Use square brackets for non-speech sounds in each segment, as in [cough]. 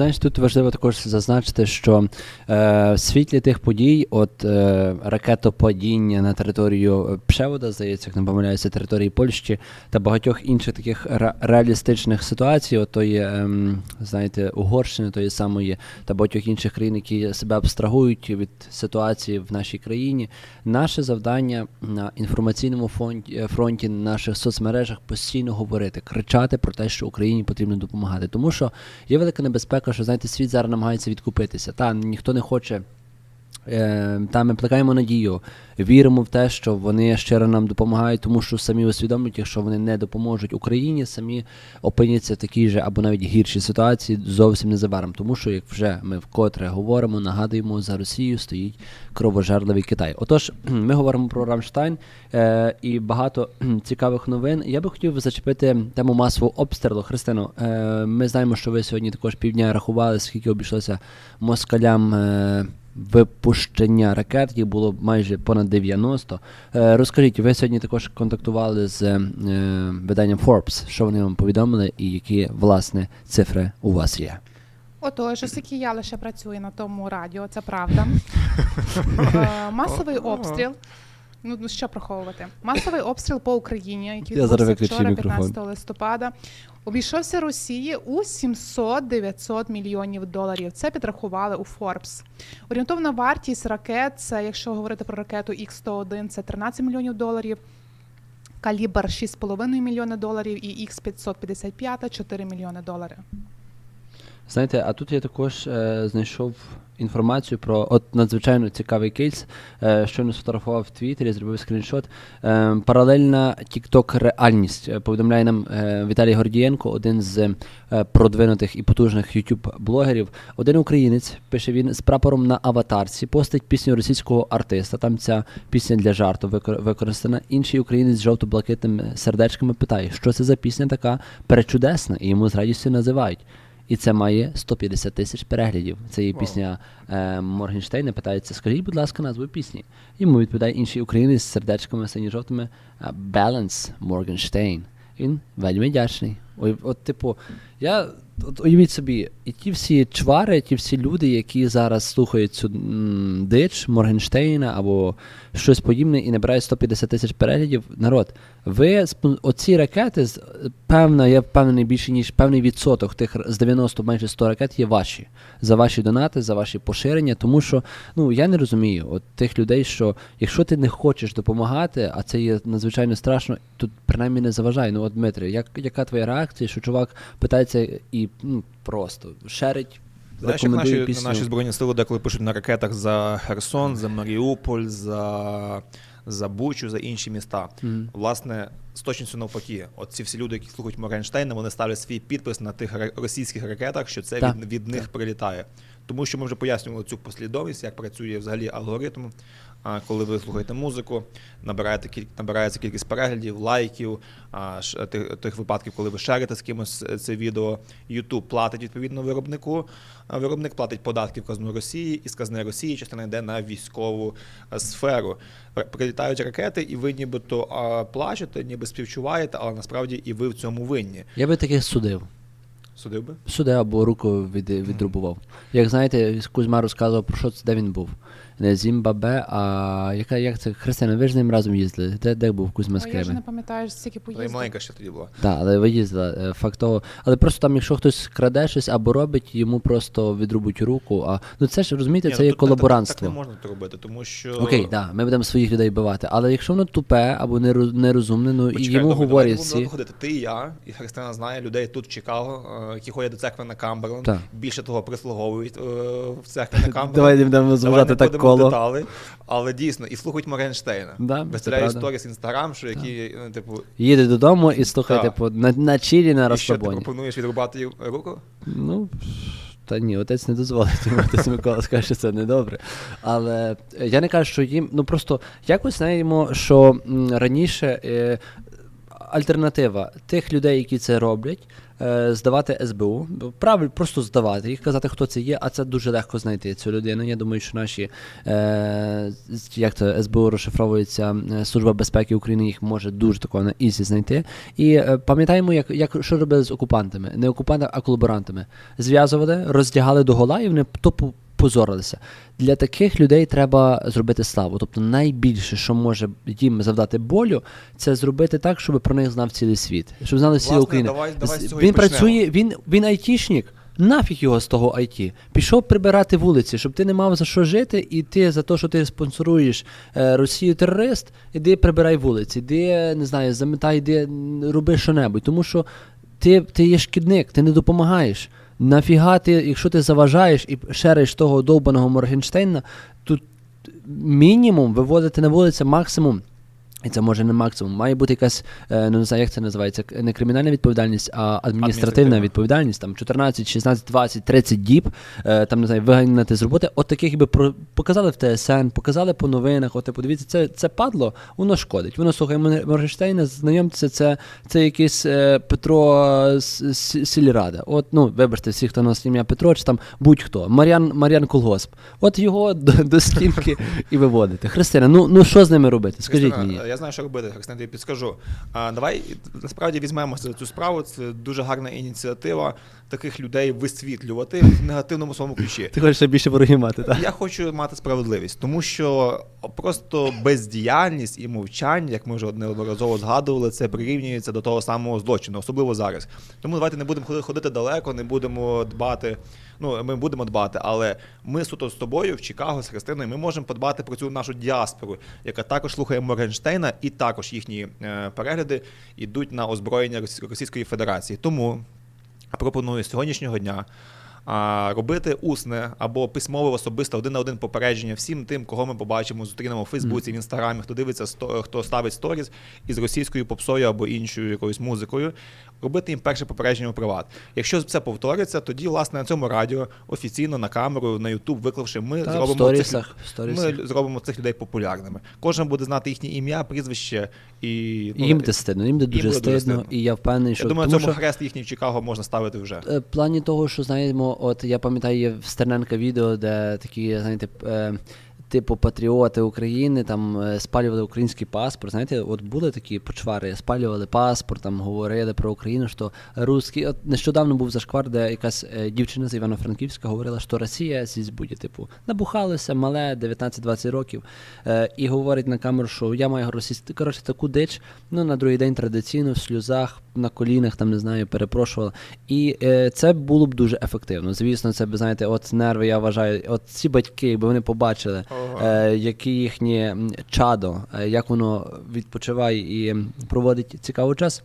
знаєш, тут важливо також зазначити, що е, в світлі тих подій, от е, ракетопадіння на територію Пшевода, здається, як не помиляюся, території Польщі та багатьох інших таких ре- реалістичних ситуацій, от тої, ем, знаєте, Угорщини, тої самої та багатьох інших країн, які себе абстрагують від ситуації в нашій країні. Наше завдання на інформаційному е, фронті, на наших соцмережах постійно говорити, кричати про те, що Україні потрібно допомагати. Тому що є велика небезпека, що знаєте, світ зараз намагається відкупитися. Та ніхто не хоче. Е, Та ми плекаємо надію, віримо в те, що вони щиро нам допомагають, тому що самі усвідомлюють, якщо вони не допоможуть Україні, самі опиняться в такій же або навіть гіршій ситуації зовсім незабаром. Тому що, як вже ми вкотре говоримо, нагадуємо, за Росією стоїть кровожерливий Китай. Отож, [clears throat] ми говоримо про Рамштайн е, і багато [clears throat] цікавих новин. Я би хотів зачепити тему масового обстрілу. Христино, е, ми знаємо, що ви сьогодні також півдня рахували, скільки обійшлося москалям. Е, Випущення ракет їх було майже понад 90. Е, розкажіть, ви сьогодні також контактували з е, виданням Forbes. Що вони вам повідомили, і які власне цифри у вас є? Отож, оскільки я лише працюю на тому радіо, це правда. [laughs] Е, Масовий обстріл. Ну, ну що приховувати? Масовий обстріл по Україні, який відбувся вчора, мікрофон. 15 листопада, обійшовся Росії у 700-900 мільйонів доларів. Це підрахували у Forbes. Орієнтовна вартість ракет, це якщо говорити про ракету Х-101, це 13 мільйонів доларів. Калібр 6,5 мільйони доларів і Х-555 – 4 мільйони доларів. Знаєте, а тут я також е, знайшов інформацію про от надзвичайно цікавий кейс. Е, щойно сфотографував в Твіттері, зробив скріншот. Е, паралельна TikTok реальність. Е, Повідомляє нам е, Віталій Гордієнко, один з е, продвинутих і потужних youtube блогерів Один українець пише він з прапором на аватарці, постить пісню російського артиста. Там ця пісня для жарту використана. Інший українець з жовто-блакитними сердечками питає, що це за пісня така перечудесна, і йому з радістю називають. І це має 150 тисяч переглядів. Це є пісня е, Моргенштейна. Питається, скажіть, будь ласка, назву пісні. Йому відповідає інший українець з сердечками сині-жовтими е, Balance Моргенштейн. Він вельми вдячний. Ой, от, типу, я от уявіть собі, і ті всі чвари, ті всі люди, які зараз слухають цю м, дич Моргенштейна або щось подібне і набирають 150 тисяч переглядів. Народ, ви оці ракети, певна, я впевнений більше ніж певний відсоток тих з 90 майже 100 ракет є ваші. За ваші донати, за ваші поширення. Тому що ну я не розумію от тих людей, що якщо ти не хочеш допомагати, а це є надзвичайно страшно, тут принаймні не заважай. Ну от Дмитре, як, яка твоя реакція, що чувак питається і ну, просто шерить. Знаєш, як наші, пісню. наші збройні сили деколи пишуть на ракетах за Херсон, за Маріуполь, за, за Бучу, за інші міста. Mm. Власне, з точністю навпаки, от ці всі люди, які слухають Моргенштейна, вони ставлять свій підпис на тих російських ракетах, що це Так, від, від них прилітає. Тому що ми вже пояснювали цю послідовність, як працює взагалі алгоритм. Коли ви слухаєте музику, набираєте кіль... набирається кількість переглядів, лайків, а, ш... тих, тих випадків, коли ви шерите з кимось е, це відео. YouTube платить відповідно виробнику. а Виробник платить податки в казну Росії, і з казни Росії частина йде на військову е, сферу. Прилітають ракети, і ви нібито а, плачете, ніби співчуваєте, але насправді і ви в цьому винні. Я би таких судив. Судив би? Судив або руку від, відрубував. Як знаєте, Кузьма розказував про що це, де він був. Не Зімбабе, а яка як це Христина, ви ж з ним разом їздили. Де, де був Кузьма Ой, я вже не пам'ятаю, стільки Вона і маленька ще тоді була. Так, але ви їздили е, факт того. Але просто там, якщо хтось краде щось або робить, йому просто відрубуть руку. А ну це ж розумієте, Ні, це ну, є тут так- колаборантство. Так, так не можна так робити, тому що Окей, так, да, ми будемо своїх людей бивати. Але якщо воно тупе або неро- нерозумне, ну і йому говорять всі. ходити. Ти і я, і Христина знає людей тут в Чикаго, е, які ходять до церкви на Камберленд. Більше того, прислуговують е, в церкві на [laughs] Камберленд. Давай не будемо не так коло. детали, але дійсно, і слухають Моргенштейна. Да, Виставляють сторіс інстаграм, що які, ну, типу, Їде додому і слухає, Так. типу, на, на чилі, на і що ти пропонуєш відрубати їй руку? Ну, та ні, отець не дозволить, отець Микола скаже, що це недобре. Але е, я не кажу, що їм, ну просто якось знаємо, що раніше. Альтернатива тих людей, які це роблять, е, здавати СБУ. Правильно, просто здавати їх, казати, хто це є, а це дуже легко знайти цю людину. Я думаю, що наші е, як це СБУ розшифровується е, Служба безпеки України, їх може дуже такого на ізі знайти. І пам'ятаємо, як, як що робили з окупантами, не окупантами, а колаборантами. Зв'язували, роздягали до гола, і вони тупо позорилися. Для таких людей треба зробити славу. Тобто найбільше, що може їм завдати болю, це зробити так, щоб про них знав цілий світ, щоб знали всі Власне, Україна. давай- давай з цього і він почнемо. працює, він, він айтішник. Нафіг його з того IT. Пішов прибирати вулиці, щоб ти не мав за що жити, і ти за те, що ти спонсоруєш е, Росію терорист, іди прибирай вулиці, іди, не знаю, заметай, іди роби що-небудь. Тому що ти, ти є шкідник, ти не допомагаєш. Нафіга ти, якщо ти заважаєш і шериш того довбаного Моргенштейна, тут мінімум виводити на вулицю максимум. І це може не максимум. Має бути якась, е, ну не знаю, як це називається, не кримінальна відповідальність, а адміністративна Адміністративна. відповідальність. Там 14, 16, 20, 30 діб, е, там не знаю, виганяти з роботи. От таких би показали в ТСН, показали по новинах. От подивіться, це, це падло, воно шкодить. Воно слухає Мор- Моргенштейна, знайомтеся, це, це якийсь е, Петро Сільрада. От, ну, вибачте, всі, хто носить ім'я Петро, чи там будь-хто. Мар'ян, Мар'ян Колгосп. От його до, до стінки [laughs] і виводити. Христина, ну, ну що з ними робити? Скажіть мені. Я знаю, що робити, Христина, тобі підскажу. А, давай насправді візьмемося за цю справу. Це дуже гарна ініціатива таких людей висвітлювати в негативному своєму ключі. Ти хочеш ще більше ворогів мати, так? Я хочу мати справедливість, тому що просто бездіяльність і мовчання, як ми вже неодноразово згадували, це прирівнюється до того самого злочину, особливо зараз. Тому давайте не будемо ходити далеко, не будемо дбати. Ну, ми будемо дбати, але ми суто з тобою в Чикаго з Христиною. Ми можемо подбати про цю нашу діаспору, яка також слухає Моргенштейна, і також їхні е, перегляди йдуть на озброєння Росі- Російської Федерації. Тому пропоную з сьогоднішнього дня робити усне або письмове особисте один на один попередження всім тим, кого ми побачимо, зустрінемо в Фейсбуці, в інстаграмі, хто дивиться сто- хто ставить сторіз із російською попсою або іншою якоюсь музикою. Робити їм перше попередження у приват. Якщо це повториться, тоді власне на цьому радіо офіційно на камеру, на Ютуб виклавши, ми Та, зробимо сторісах, цих, сторісах. ми зробимо цих людей популярними. Кожен буде знати їхнє ім'я, прізвище і ну, їм буде стидно, їм їм дуже дуже стидно, і я впевнений, що Я думаю, на тому цьому що, хрест їхній в Чикаго можна ставити вже. е, в плані того, що знаємо, от я пам'ятаю, є в Стерненка відео, де такі, знаєте, е, типу патріоти України там е, спалювали український паспорт. Знаєте, от були такі почвари, спалювали паспорт, там говорили про Україну, що русський. От нещодавно був зашквар, де якась е, дівчина з Івано-Франківська говорила, що Росія зі буде, типу, набухалося, мале, 19-20 років, е, і говорить на камеру, що я маю російську. Коротше, таку дич. Ну на другий день традиційно в сльозах, на колінах, там не знаю, перепрошувала. І це було б дуже ефективно. Звісно, це б знаєте, от нерви, я вважаю, от ці батьки, якби вони побачили. Е, яке їхнє чадо, е, як воно відпочиває і проводить цікавий час.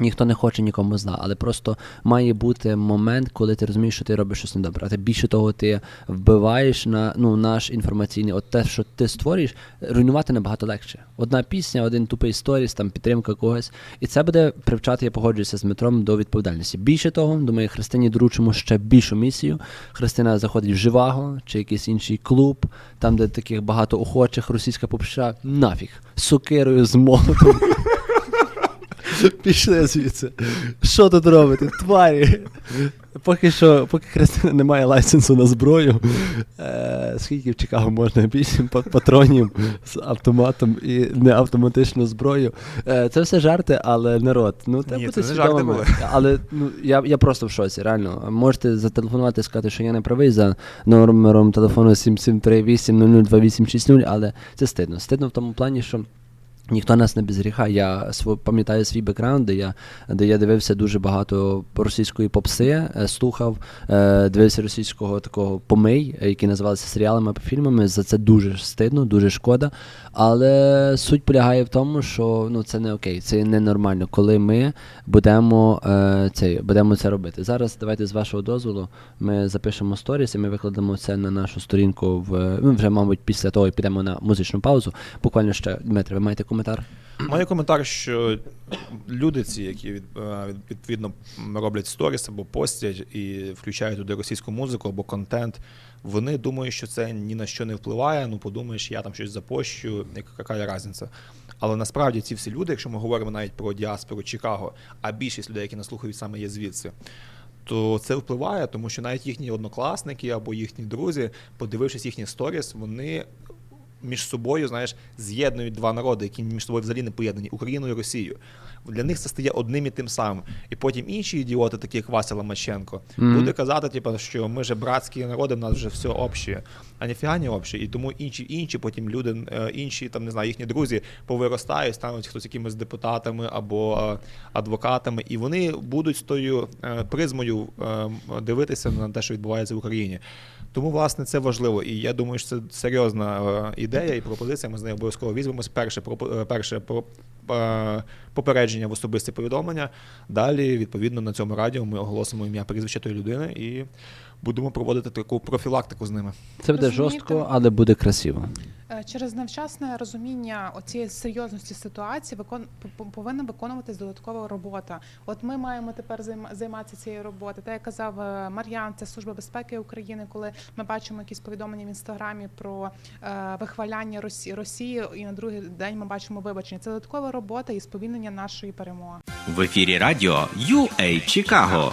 Ніхто не хоче нікому зла, але просто має бути момент, коли ти розумієш, що ти робиш щось недобре. А ти більше того, ти вбиваєш на ну наш інформаційний, от те, що ти створюєш, руйнувати набагато легше. Одна пісня, один тупий сторіс, там підтримка когось, і це буде привчати, я погоджуюся з Дмитром, до відповідальності. Більше того, думаю, Христині доручимо ще більшу місію. Христина заходить в Живаго чи якийсь інший клуб, там, де таких багато охочих, російська попша, нафіг, сокирою, з молотом. [laughs] Пішли звідси. Що тут робите? Тварі. Поки що, поки Христина не має лайсенсу на зброю, е, скільки в Чикаго можна вісім па- патронів з автоматом і не автоматичну зброю. Е, це все жарти, але народ. Ну, треба Ні, бути це не жарти свідомими. були. Але ну, я, я просто в шоці, реально. Можете зателефонувати і сказати, що я не правий за номером телефону 7738 але це стидно. Стидно в тому плані, що. Ніхто нас не без гріха. Я пам'ятаю свій бекграунд, де я, де я дивився дуже багато російської попси, е, слухав, е, дивився російського такого помий, які називалися серіалами або фільмами. За це дуже стидно, дуже шкода. Але суть полягає в тому, що ну це не окей, це ненормально, коли ми будемо, е, це, будемо це робити. Зараз давайте з вашого дозволу ми запишемо сторіс і ми викладемо це на нашу сторінку в ну, вже, мабуть, після того і підемо на музичну паузу. Буквально ще Дмитре, ви маєте коментар? Маю коментар, що люди ці, які е, відповідно роблять сторіс або постять і включають туди російську музику або контент, вони думають, що це ні на що не впливає. Ну, подумаєш, я там щось запощу, яка різниця. Але насправді ці всі люди, якщо ми говоримо навіть про діаспору Чикаго, а більшість людей, які нас слухають, саме є звідси. То це впливає, тому що навіть їхні однокласники або їхні друзі, подивившись їхні сторіс, вони між собою, знаєш, з'єднують два народи, які між собою взагалі не поєднані Україну і Росію. Для них це стає одним і тим самим. І потім інші ідіоти, такі як Вася Ломаченко, Мгм. буде казати, типу, що ми же братські народи, в нас вже все обще. А ніфіга не обще. І тому інші, інші потім люди, е, інші там не знаю, їхні друзі повиростають, стануть хтось якимись депутатами або е, адвокатами, і вони будуть з тою е, призмою дивитися на те, що відбувається в Україні. Тому, власне, це важливо. І я думаю, що це серйозна е, ідея і пропозиція. Ми з нею обов'язково візьмемось. Перше, е, перше про, е, попередження в особисті повідомлення. Далі, відповідно, на цьому радіо ми оголосимо ім'я прізвище тої людини і будемо проводити таку профілактику з ними. Це буде Розумієте? жорстко, але буде красиво. Е, Через невчасне розуміння оцієї серйозності ситуації викон... повинна виконуватись додаткова робота. От ми маємо тепер займа- займатися цією роботою. Та як казав е, Мар'ян, це служба безпеки України, коли ми бачимо якісь повідомлення в інстаграмі про е, вихваляння Росії, і на другий день ми бачимо вибачення. Це додаткова робота і сповільнення нашої перемоги. В ефірі радіо UA Чикаго.